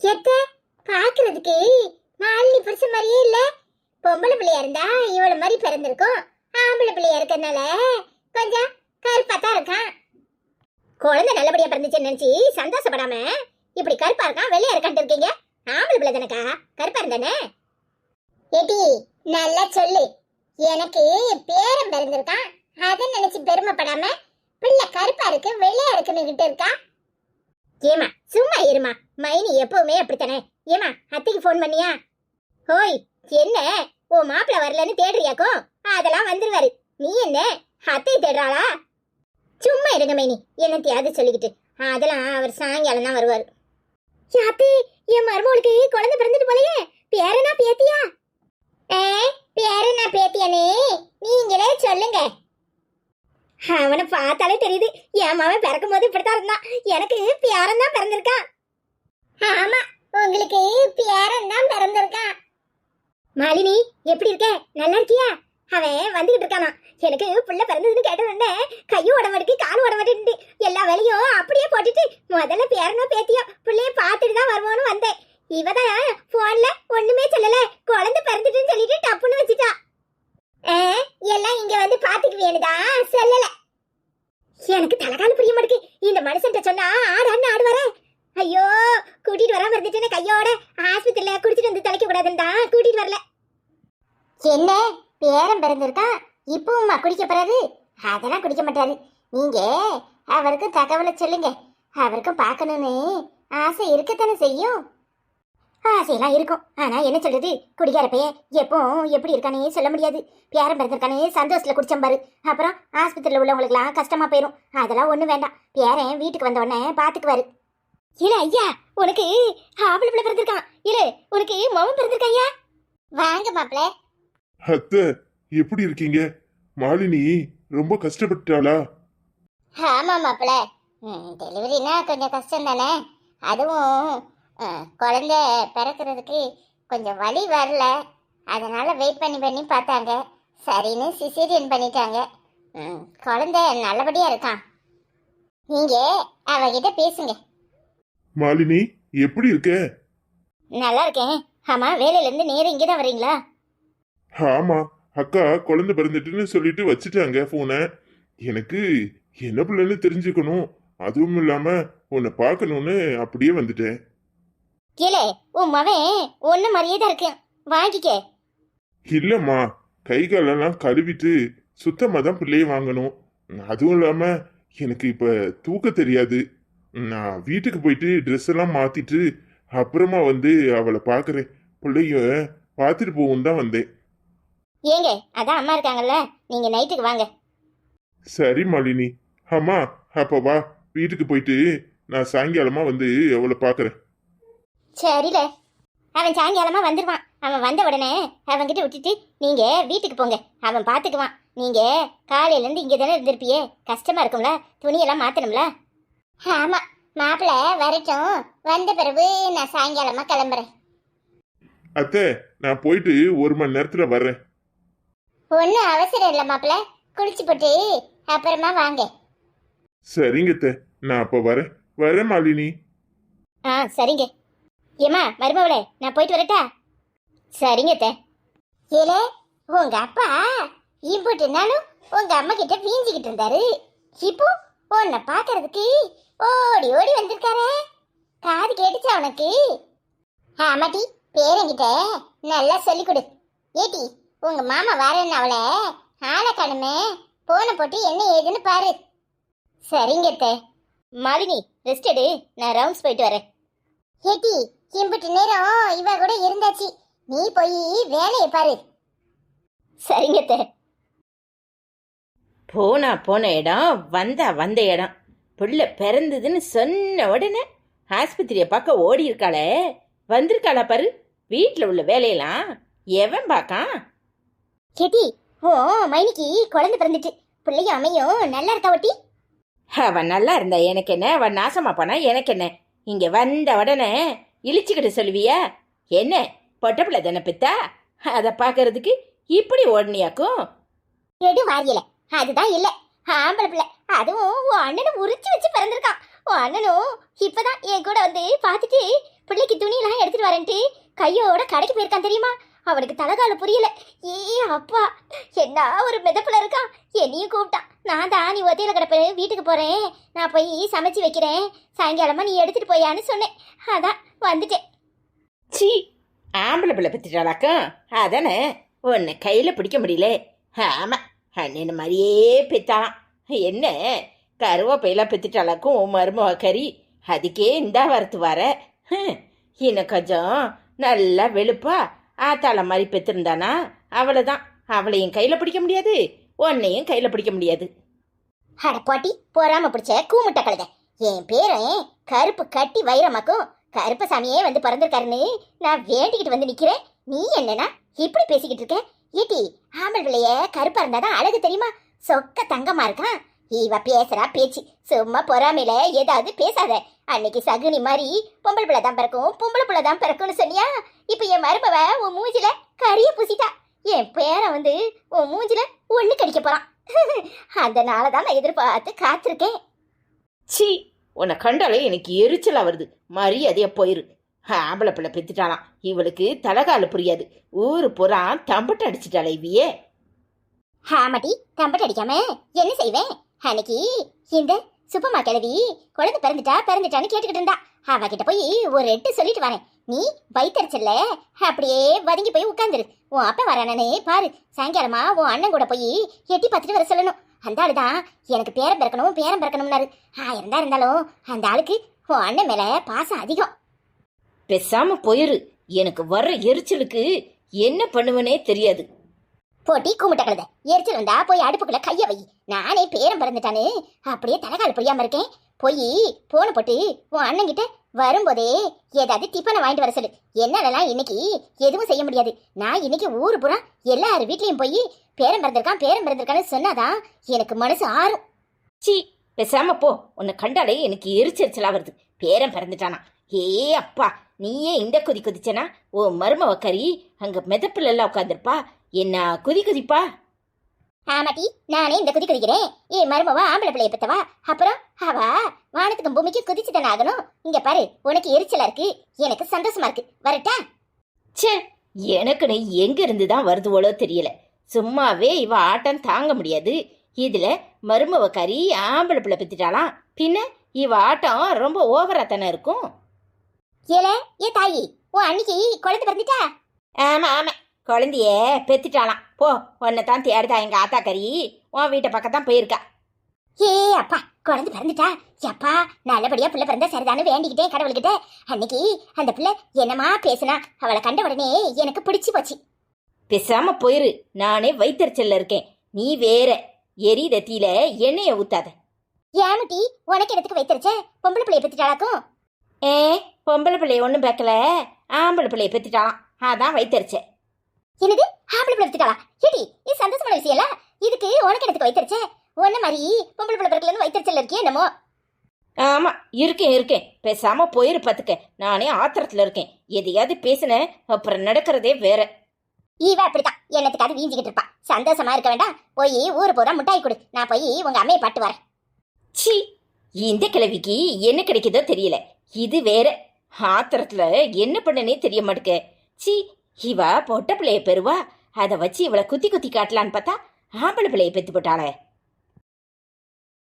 எத்த பாக்குறதுக்கு மாலினி புருஷ மாதிரியே இல்ல. பொம்பளை பிள்ளையா இருந்தா இவள மாதிரி பிறந்திருக்கும். ஆம்பளை பிள்ளையா இருக்கறனால கொஞ்சம் கருப்பா தான் இருக்கான். குழந்தை நல்லபடியா பிறந்துச்சுன்னு நினைச்சு சந்தோஷப்படாம இப்படி கருப்பா இருக்கான் வெள்ளையா இருக்கான்ட்டு இருக்கீங்க. ஆம்பளை பிள்ளை தானக்கா? கருப்பா இருந்தானே? எடி நல்லா சொல்லு. எனக்கு பேரம் பிறந்திருக்கான். அதை நினைச்சு பெருமைப்படாம பிள்ளை கருப்பா இருக்கு வெள்ளையா இருக்குன்னு இருக்கா? ஏமா சும்மா இருமா மைனி எப்பவுமே அப்படித்தானே? ஏமா அத்தைக்கு ஃபோன் பண்ணியா? ஹோய் என்ன? ஓ மாப்பிள்ள வரலன்னு தேடுறியாக்கோ? அதெல்லாம் வந்துருவாரு. நீ என்ன? அத்தை தேடுறாளா? சும்மா இருங்க மைனி என்னத்தையாவது சொல்லிக்கிட்டு. அதெல்லாம் அவர் சாயங்காலம் தான் வருவார். யாத்தி என் மருமகளுக்கு குழந்தை பிறந்துட்டு போலயே. பேரனா பேத்தியா? ஏ பேர பேத்தியானே நீங்களே சொல்லுங்க அவனை பார்த்தாலே தெரியுது என் மாவன் பிறக்கும் போது இப்படித்தான் இருந்தான். எனக்கு பேரன் தான் பிறந்திருக்கான் ஆமா உங்களுக்கு பேரன் தான் பிறந்திருக்கான் மாலினி எப்படி இருக்க? நல்லா இருக்கியா? அவன் வந்துகிட்டு இருக்கானா எனக்கு புள்ள பிறந்ததுன்னு கேட்டதுன்னு கையும் உட காலும் உட எல்லா வேலையும் அப்படியே போட்டுட்டு முதல்ல பேரனோ பேத்தியோ பிள்ளைய பார்த்துட்டு தான் வருவோன்னு வந்தேன். இவதான் போன்ல ஒண்ணுமே சொல்லல. குழந்தை பிறந்துட்டுன்னு சொல்லிட்டு டப்புன்னு வச்சுட்டா. எல்லாம் இங்க வந்து பாத்துக்குவேனுதா சொல்லலை. எனக்கு தலகால புரிய மாட்டேங்குது. இந்த மனுஷன் சொன்னா ஆடான்னு ஆடுவாரே ஐயோ கூட்டிட்டு வராம இருந்துட்டேன்னு கையோட. ஆஸ்பத்திரியில குடிச்சிட்டு வந்து தலைக்க கூடாதுன்னு தான் கூட்டிட்டு வரல. என்ன? பேரம் பிறந்திருக்கான் இப்பவுமா குடிக்க போறாரு? அதெல்லாம் குடிக்க மாட்டாரு. நீங்க அவருக்கு தகவலை சொல்லுங்க. அவருக்கும் பார்க்கணும்னு ஆசை இருக்கத்தானே செய்யும்? ஆசையெல்லாம் இருக்கும். ஆனா என்ன சொல்றது? குடிக்கார பையன் எப்போ எப்படி இருக்கானே சொல்ல முடியாது. பேரம் பிறந்திருக்கானே சந்தோஷத்துல குடிச்சம் பாரு. அப்புறம் ஆஸ்பத்திரியில் உள்ளவங்களுக்குலாம் கஷ்டமா போயிடும் அதெல்லாம் ஒண்ணு வேண்டாம். பேரன் வீட்டுக்கு வந்த உடனே பாத்துக்குவாரு. இல்ல ஐயா உனக்கு ஆம்பளை பிள்ளை பிறந்திருக்கான். இல்ல உனக்கு மவன் பிறந்திருக்கான் ஐயா. வாங்க மாப்பிள்ள. அத்தை எப்படி இருக்கீங்க? மாலினி ரொம்ப கஷ்டப்பட்டாளா ஆமா மாப்பிள்ள. டெலிவரினா கொஞ்சம் கஷ்டம் தானே அதுவும் குழந்தை பிறக்கிறதுக்கு கொஞ்சம் வலி வரல. அதனால வெயிட் பண்ணி பண்ணி பார்த்தாங்க. சரின்னு சிசேரியன் பண்ணிட்டாங்க. ம், குழந்தை நல்லபடியா இருக்கான். நீங்க அவகிட்ட பேசுங்க. மாலினி எப்படி இருக்க? நல்லா இருக்கேன். ஆமா வேலையில இருந்து நேரம் இங்கே தான் வரீங்களா ஆமா அக்கா குழந்தை பிறந்துட்டுன்னு சொல்லிட்டு வச்சுட்டாங்க போனை எனக்கு என்ன பிள்ளைன்னு தெரிஞ்சுக்கணும். அதுவும் இல்லாம உன்னை பார்க்கணும்னு அப்படியே வந்துட்டேன். கீழே உன் மவன் ஒன்று மாதிரியே தான் இருக்கேன். வாங்கிக்க. இல்லம்மா கை காலெல்லாம் கழுவிட்டு சுத்தமா தான் பிள்ளைய வாங்கணும். அதுவும் இல்லாம எனக்கு இப்ப தூக்க தெரியாது. நான் வீட்டுக்கு போயிட்டு ட்ரெஸ் எல்லாம் மாத்திட்டு அப்புறமா வந்து அவளை பார்க்கறேன். பிள்ளைய பார்த்துட்டு போகும் தான் வந்தேன். ஏங்க அதான் அம்மா இருக்காங்கல்ல நீங்க நைட்டுக்கு வாங்க. சரி மாலினி. அம்மா அப்ப வா வீட்டுக்கு போயிட்டு நான் சாயங்காலமா வந்து அவளை பார்க்கறேன். சரில. அவன் சாயங்காலமா வந்துடுவான் அவன் வந்த உடனே அவன்கிட்ட விட்டுட்டு நீங்க வீட்டுக்கு போங்க. அவன் பாத்துக்குவான். நீங்க காலையில இருந்து இங்க தானே இருந்திருப்பியே. கஷ்டமா இருக்கும்ல. துணியெல்லாம் மாத்தணும்ல? ஆமா. மாப்பிள்ள வரட்டும். வந்த பிறகு நான் சாயங்காலமா கிளம்புறேன். அத்தை நான் போயிட்டு ஒரு மணி நேரத்துல வர்றேன். ஒன்றும் அவசரம் இல்லை மாப்பிள்ள குளிச்சு போட்டு அப்புறமா வாங்க. சரிங்க அத்தை. நான் அப்ப வரேன். வரேன் மாலினி. ஆ சரிங்க. ஏமா மருமவளே நான் போயிட்டு வரட்டா? சரிங்க அத்தை. ஏலே உங்க அப்பா இம்புட்டுனாலும் உங்க அம்மா கிட்ட வீஞ்சிக்கிட்டு இருந்தாரு. இப்போ உன்னை பார்க்கறதுக்கு ஓடி ஓடி வந்திருக்காரே. காது கேட்டுச்சா உனக்கு? ஆமாட்டி பேரங்கிட்ட நல்லா சொல்லிக் கொடு. ஏட்டி உங்க மாமா வரேன்னு அவளை ஆளை காணுமே போனை போட்டு என்ன ஏதுன்னு பாரு. சரிங்க மாலினி ரெஸ்ட் எடு நான் ரவுண்ட்ஸ் போயிட்டு வரேன். ஏட்டி இம்புட்டு நேரம் இவ கூட இருந்தாச்சு. நீ போய் வேலையை பாரு. சரிங்க போனா போன இடம் வந்தா வந்த இடம். புள்ள பிறந்ததுன்னு சொன்ன உடனே ஆஸ்பத்திரியை பார்க்க ஓடி இருக்காளே. வந்திருக்காளா பாரு. வீட்டில் உள்ள வேலையெல்லாம் எவன் பார்க்கான்? கேட்டி ஓ மைனிக்கு குழந்தை பிறந்துட்டு. பிள்ளையும் அமையும் நல்லா இருக்கா ஒட்டி? அவன் நல்லா இருந்தா எனக்கு என்ன? அவன் நாசமா போனா எனக்கு என்ன? இங்க வந்த உடனே இழிச்சுக்கிட்டு சொல்லுவியா? என்ன பொட்ட பிள்ளை தானே பித்தா? அதை பார்க்கறதுக்கு இப்படி ஓடனியாக்கும்? எது வாரியல அதுதான் இல்ல. ஆம்பளை பிள்ளை அதுவும் உன் அண்ணனை உரிச்சு வச்சு பிறந்திருக்கான். உன் அண்ணனும் இப்பதான் என் கூட வந்து பார்த்துட்டு பிள்ளைக்கு துணியெல்லாம் எடுத்துட்டு வரேன்ட்டு கையோட கடைக்கு போயிருக்கான் தெரியுமா? அவனுக்கு தலகால புரியல. ஏ அப்பா என்ன ஒரு மிதப்புல இருக்கான் என்னையும் கூப்பிட்டான் நான் தான் நீ ஒத்தையில கிடப்பேன். வீட்டுக்கு போறேன். நான் போய் சமைச்சு வைக்கிறேன். சாயங்காலமா நீ எடுத்துட்டு போயான்னு சொன்னேன். அதான் வந்துட்டேன். சி ஆம்பளை பிள்ளை பத்திட்டாளாக்கும் அதானே உன்னை கையில் பிடிக்க முடியல. ஆமாம் அண்ணன் மாதிரியே பெத்தான் என்ன கருவேப்பையெல்லாம் பெற்றுட்டாளாக்கும் உன் மருமக கறி? அதுக்கே இந்தா வரத்து வர. இன்னும் கொஞ்சம் நல்லா வெளுப்பா ஆத்தாள மாதிரி பெற்றிருந்தானா அவ்வளோதான் அவளையும் கையில் பிடிக்க முடியாது. உன்னையும் கையில் பிடிக்க முடியாது. அட பாட்டி பொறாம பிடிச்ச கூமுட்ட கழுத. என் பேரன் கருப்பு கட்டி வைரமாக்கும் கருப்பு சாமியே வந்து பிறந்திருக்காருன்னு நான் வேண்டிக்கிட்டு வந்து நிக்கிறேன். நீ என்னன்னா இப்படி பேசிக்கிட்டு இருக்க? ஏட்டி ஆம்பள் விலைய கருப்பா இருந்தாதான் அழகு தெரியுமா? சொக்க தங்கமா இருக்கான். இவ பேசுறா பேச்சு. சும்மா பொறாமையில ஏதாவது பேசாத. அன்னைக்கு சகுனி மாதிரி பொம்பளை பிள்ளை தான் பிறக்கும் பொம்பளை பிள்ளை தான் பிறக்கும்னு சொன்னியா? இப்ப என் மருமவ உன் மூஞ்சில கரிய பூசிட்டா. என் பேரன் வந்து உன் மூஞ்சில ஒண்ணு கடிக்க போறான். அதனால தான் நான் எதிர்பார்த்து காத்திருக்கேன். சி உன்னை கண்டாலே எனக்கு எரிச்சலா வருது. மரியாதையா போயிரு. ஆம்பளை பிள்ளை பெத்துட்டாளாம். இவளுக்கு தலகால புரியாது. ஊரு புறா தம்பட்டு அடிச்சிட்டாளே இவியே. ஆமாட்டி தம்பட்டு அடிக்காம என்ன செய்வேன்? அன்னைக்கு இந்த சுப்பம்மா கிழவி குழந்தை பிறந்துட்டா பிறந்துட்டான்னு கேட்டுக்கிட்டு இருந்தா. அவகிட்ட போய் ஒரு எட்டு சொல்லிட்டு வரேன். நீ வைத்தறிச்சல்ல? அப்படியே வதங்கி போய் உட்காந்துரு உன் அப்பா வரானே பாரு. சாயங்காலமா உன் அண்ணன் கூட போய் எட்டி பார்த்துட்டு வர சொல்லணும். அந்த ஆளு தான் எனக்கு பேரம் பிறக்கணும் பேரம் பிறக்கணும்னாரு. ஆயிரம் தான் இருந்தாலும் அந்த ஆளுக்கு உன் அண்ணன் மேல பாசம் அதிகம். பேசாம போயிரு. எனக்கு வர்ற எரிச்சலுக்கு என்ன பண்ணுவனே தெரியாது. போட்டி கும்பிட்ட கழுத. எரிச்சல் வந்தா போய் அடுப்புக்குள்ள கைய வை. நானே பேரம் பறந்துட்டானு. அப்படியே தலைகால் புரியாம இருக்கேன். போய் போன போட்டு உன் அண்ணன் கிட்ட வரும்போதே ஏதாவது டிஃபனை வாங்கிட்டு வர சொல்லு. என்னாலலாம் இன்னைக்கு? எதுவும் செய்ய முடியாது. நான் இன்னைக்கு ஊரு பூரா எல்லார் வீட்லயும் போய் பேரம் பிறந்திருக்கான் பேரம் பிறந்திருக்கான்னு சொன்னாதான் எனக்கு மனசு ஆறும். சி பேசாம போ. உன்னை கண்டாலே எனக்கு எரிச்சரிச்சலா வருது பேரம் பிறந்துட்டானா? ஏ அப்பா நீயே இந்த குதி கொதிச்சனா? ஓ மருமவ கறி அங்க மெதப்புல எல்லாம் உட்காந்துருப்பா என்ன குதி குதிப்பா? ஆமாட்டி நானே இந்த குதி குதிக்கிறேன். ஏ மருமவா ஆம்பளை பிள்ளைய பெத்தவா? அப்புறம் அவ வானத்துக்கும் பூமிக்கும் குதிச்சு தானே ஆகணும்? இங்க பாரு உனக்கு எரிச்சலா இருக்கு. எனக்கு சந்தோஷமா இருக்கு. வரட்டா? ச்சே எனக்குன்னு எங்க இருந்து தான் வருதுவளோ தெரியல. சும்மாவே இவ ஆட்டம் தாங்க முடியாது. இதுல மருமவ கறி ஆம்பளை பிள்ளை பெத்துட்டாலாம் பின்ன இவ ஆட்டம் ரொம்ப ஓவரா தானே இருக்கும்? ஏல ஏ தாயி உன் அன்னைக்கு குழந்தை பிறந்துட்டா? ஆமா ஆமா குழந்தைய பெத்துட்டாலாம் போ உன்னை தான் தேடுதா எங்க ஆத்தா கறி உன் வீட்டை பக்கம் தான் போயிருக்கா. ஏ அப்பா குழந்தை பிறந்துட்டா? அப்பா நல்லபடியா பிள்ளை பிறந்தா சரிதானு வேண்டிக்கிட்டே கடவுள்கிட்ட. அன்னைக்கு அந்த பிள்ளை என்னமா பேசுனா? அவளை கண்ட உடனே எனக்கு பிடிச்சு போச்சு. பேசாம போயிரு. நானே வைத்தறிச்சல்ல இருக்கேன். நீ வேற. எரி ரத்தியில எண்ணெய ஊத்தாத. ஏமட்டி உனக்கு இடத்துக்கு வைத்திருச்ச பொம்பளை பிள்ளைய பத்திட்டாளாக்கும்? ஏ பொம்பளை பிள்ளைய ஒன்றும் பேக்கல. ஆம்பளை பிள்ளைய பெத்துட்டாலாம் அதான் வைத்தறிச்சேன் என்னது? ஆம்பளை பிள்ளை பத்திட்டாளா ஏடி இது சந்தோஷமான விஷயம் இல்ல இதுக்கு உனக்கு இடத்துக்கு வைத்திருச்ச உன்ன மாதிரி பொம்பளை பிள்ளை பிறக்கலன்னு வைத்திருச்சல் இருக்கியே என்னமோ? ஆமா இருக்கேன் இருக்கேன். பேசாம போயிரு பாத்துக்க. நானே ஆத்திரத்துல இருக்கேன். எதையாவது பேசினேன் அப்புறம் நடக்கிறதே வேற. இவ அப்படித்தான். என்னத்துக்காவது வீஞ்சிக்கிட்டு இருப்பா. சந்தோஷமா இருக்க வேண்டாம். போய் ஊரு பூரா முட்டாய் கொடு. நான் போய் உங்க அம்மையை பாட்டு வரேன். சி இந்த கிழவிக்கு என்ன கிடைக்குதோ தெரியல. இது வேற. ஆத்திரத்துல என்ன பண்ணனே தெரிய மாட்டுக்க. சி இவ பொட்ட பிள்ளைய பெறுவா. அதை வச்சு இவளை குத்தி குத்தி காட்டலான்னு பார்த்தா ஆம்பளை பிள்ளைய பெத்து போட்டாளே.